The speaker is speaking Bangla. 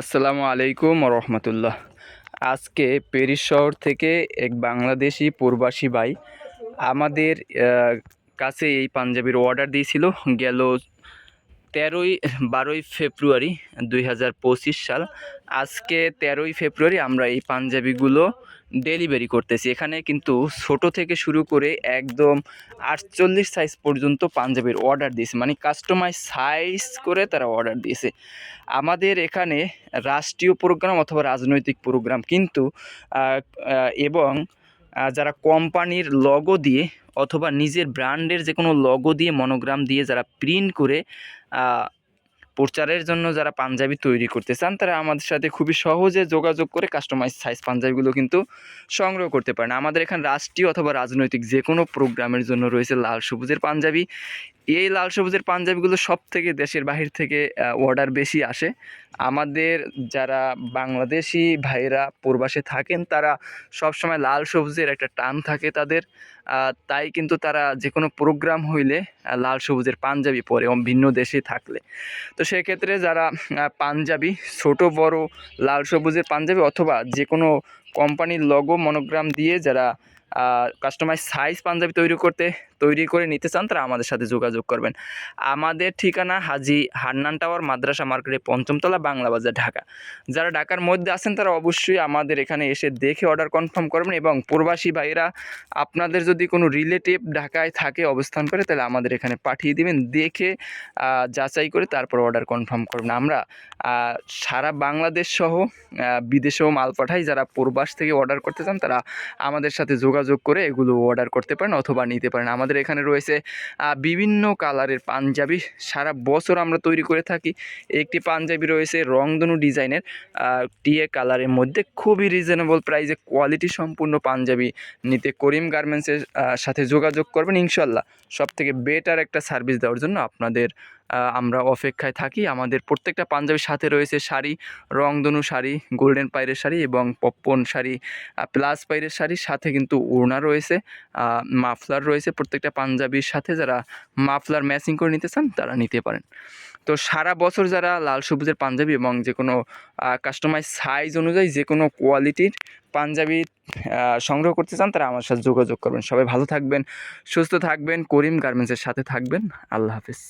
আসসালামু আলাইকুম রহমতুল্লাহ। আজকে প্যারিস শহর থেকে এক বাংলাদেশি প্রবাসী ভাই আমাদের কাছে এই পাঞ্জাবির অর্ডার দিয়েছিল। গেল তেরোই, বারোই ফেব্রুয়ারি দুই হাজার পঁচিশ সাল। আজকে তেরোই ফেব্রুয়ারি আমরা এই পাঞ্জাবিগুলো ডেলিভারি করতেছি। এখানে কিন্তু ছোট থেকে শুরু করে একদম আটচল্লিশ সাইজ পর্যন্ত পাঞ্জাবির অর্ডার দিয়েছে। মানে কাস্টমাইজ সাইজ করে তারা অর্ডার দিয়েছে। আমাদের এখানে রাষ্ট্রীয় প্রোগ্রাম অথবা রাজনৈতিক প্রোগ্রাম কিন্তু এবং যারা কোম্পানির লগো দিয়ে অথবা নিজের ব্র্যান্ডের যে কোনো লগো দিয়ে মনোগ্রাম দিয়ে যারা প্রিন্ট করে প্রচারের জন্য যারা পাঞ্জাবি তৈরি করতে চান, তারা আমাদের সাথে খুবই সহজে যোগাযোগ করে কাস্টমাইজ সাইজ পাঞ্জাবিগুলো কিন্তু সংগ্রহ করতে পারেন। আমাদের এখানে রাষ্ট্রীয় অথবা রাজনৈতিক যে কোনো প্রোগ্রামের জন্য রয়েছে লাল সবুজের পাঞ্জাবি এই লাল সবুজের পাঞ্জাবিগুলো সব থেকে দেশের বাহির থেকে অর্ডার বেশি আসে। আমাদের যারা বাংলাদেশি ভাইরা প্রবাসে থাকেন, তারা সবসময় লাল সবুজের একটা টান থাকে তাদের। তাই কিন্তু তারা যে কোনো প্রোগ্রাম হইলে লাল সবুজের পাঞ্জাবি পরে এবং ভিন্ন দেশে থাকলে। তো সেক্ষেত্রে যারা পাঞ্জাবি, ছোট, বড় লাল সবুজের পাঞ্জাবি অথবা যে কোনো কোম্পানির লগো মনোগ্রাম দিয়ে যারা কাস্টমাইজ সাইজ পাঞ্জাবি তৈরি করতে তৈরি করে নিতে চান, তারা আমাদের সাথে যোগাযোগ করবেন। আমাদের ঠিকানা হাজি হান্নান টাওয়ার, মাদ্রাসা মার্কেটে পঞ্চমতলা, বাংলা বাজার, ঢাকা। যারা ঢাকার মধ্যে আছেন, তারা অবশ্যই আমাদের এখানে এসে দেখে অর্ডার কনফার্ম করবেন এবং প্রবাসী ভাইরা আপনাদের যদি কোনো রিলেটিভ ঢাকায় থাকে, অবস্থান করে, তাহলে আমাদের এখানে পাঠিয়ে দিবেন। দেখে যাচাই করে তারপর অর্ডার কনফার্ম করবেন। আমরা সারা বাংলাদেশ সহ বিদেশেও মাল পাঠাই। যারা প্রবাস থেকে অর্ডার করতে চান, তারা আমাদের সাথে যোগাযোগ করে এগুলো অর্ডার করতে পারেন অথবা নিতে পারেন। আমাদের এখানে রয়েছে বিভিন্ন কালারের পাঞ্জাবি। সারা বছর আমরা তৈরি করে থাকি। একটি পাঞ্জাবি রয়েছে রংধনু ডিজাইনের টিএ কালারের মধ্যে খুবই রিজনেবল প্রাইসে কোয়ালিটি সম্পূর্ণ পাঞ্জাবি নিতে করিম গার্মেন্টসের সাথে যোগাযোগ করবেন ইনশাল্লাহ সব থেকে বেটার একটা সার্ভিস দেওয়ার জন্য আপনাদের আমরা অপেক্ষায় থাকি। আমাদের প্রত্যেকটা পাঞ্জাবির সাথে রয়েছে শাড়ি, রংধনু শাড়ি, গোল্ডেন পাইরের শাড়ি এবং পপ্পন শাড়ি প্লাস পাইরের শাড়ির সাথে কিন্তু ওড়না রয়েছে মাফলার রয়েছে। প্রত্যেকটা পাঞ্জাবির সাথে যারা মাফলার ম্যাচিং করে নিতে চান, তারা নিতে পারেন। তো সারা বছর যারা লাল সবুজের পাঞ্জাবি এবং যে কোনো কাস্টমাইজ সাইজ অনুযায়ী যে কোনো কোয়ালিটির পাঞ্জাবি সংগ্রহ করতে চান, তারা আমার সাথে যোগাযোগ করবেন। সবাই ভালো থাকবেন, সুস্থ থাকবেন, করিম গার্মেন্টসের সাথে থাকবেন। আল্লাহ হাফিজ।